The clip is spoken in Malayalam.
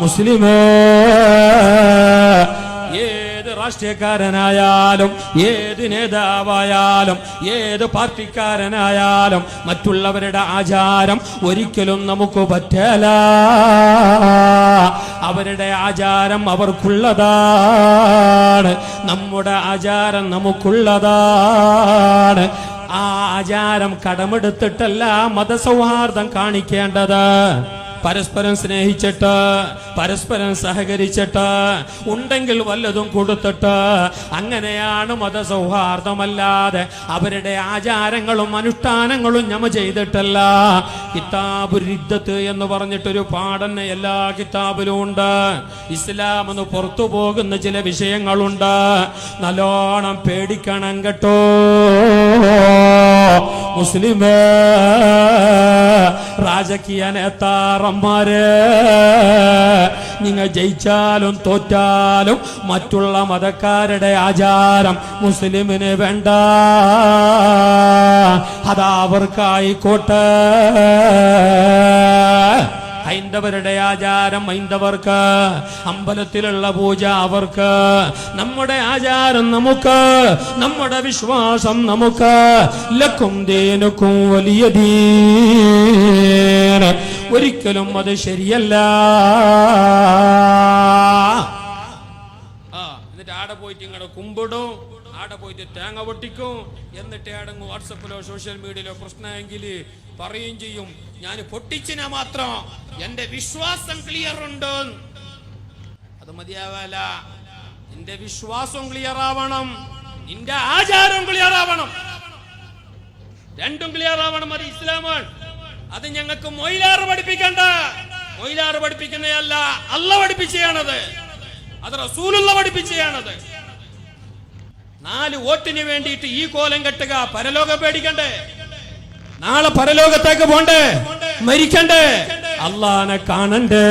മുസ്ലിമേ ഏത് രാഷ്ട്രീയക്കാരനായാലും ഏത് നേതാവായാലും ഏത് പാർട്ടിക്കാരനായാലും മറ്റുള്ളവരുടെ ആചാരം ഒരിക്കലും നമുക്ക് പറ്റല. അവരുടെ ആചാരം അവർക്കുള്ളതാണ്. നമ്മുടെ ആചാരം നമുക്കുള്ളതാണ്. ആ ആചാരം കടമെടുത്തിട്ടല്ല മതസൗഹാർദ്ദം കാണിക്കേണ്ടത്. പരസ്പരം സ്നേഹിച്ചിട്ട് പരസ്പരം സഹകരിച്ചിട്ട് ഉണ്ടെങ്കിൽ വല്ലതും കൊടുത്തിട്ട് അങ്ങനെയാണ് മതസൗഹാർദ്ദമല്ലാതെ അവരുടെ ആചാരങ്ങളും അനുഷ്ഠാനങ്ങളും ഞമ ചെയ്തിട്ടല്ല. കിതാബുരിദ്ധത്ത് എന്ന് പറഞ്ഞിട്ടൊരു പാടന്നെ എല്ലാ കിതാബിലും ഉണ്ട് ഇസ്ലാം എന്ന് പുറത്തു പോകുന്ന ചില വിഷയങ്ങളുണ്ട്. നല്ലോണം പേടിക്കണം കേട്ടോ. മുസ്ലിമേ രാജകീയ നേതാറന്മാര് നിങ്ങൾ ജയിച്ചാലും തോറ്റാലും മറ്റുള്ള മതക്കാരുടെ ആചാരം മുസ്ലിമിന് വേണ്ട. അതാ അവർക്കായിക്കോട്ടെ. ഹൈന്ദവരുടെ ആചാരം ഹൈന്ദവർക്ക് അമ്പലത്തിലുള്ള പൂജ അവർക്ക് നമ്മുടെ ആചാരം നമുക്ക് നമ്മുടെ വിശ്വാസം നമുക്ക്. ലക്കും ദേനുക്കും വലിയ ഒരിക്കലും അത് ശരിയല്ല. ആടെ പോയിട്ട് ഇങ്ങടെ കുമ്പിടും ആടെ പോയിട്ട് തേങ്ങ പൊട്ടിക്കും. എന്നിട്ട് ആടങ്ങ് വാട്സപ്പിലോ സോഷ്യൽ മീഡിയയിലോ പ്രശ്നമെങ്കിൽ പറയുകയും ചെയ്യും ഞാൻ പൊട്ടിച്ചിന മാത്രം. എന്റെ വിശ്വാസം ക്ലിയർ ഉണ്ട്. അത് മതിയാവല. നിന്റെ വിശ്വാസം ക്ലിയർ ആവണം. നിന്റെ ആചാരം ക്ലിയർ ആവണം. രണ്ടും ക്ലിയർ ആവണം അത് ഇസ്ലാമാണ്. അത് ഞങ്ങൾക്ക് മൊയിലാറ് പഠിപ്പിക്കണ്ട. മൊയിലാറ് പഠിപ്പിക്കുന്നതല്ല അല്ല പഠിപ്പിച്ചയാണത് അത് റസൂലുള്ള പഠിപ്പിച്ചതാണത് നാല് വോട്ടിന് വേണ്ടിയിട്ട് ഈ കോലം കെട്ടുക പരലോകം പേടിക്കണ്ടേ? നാളെ പരലോകത്തേക്ക് പോണ്ടേ? മരിക്കണ്ടേ? അള്ളാനെ കാണണ്ടേ?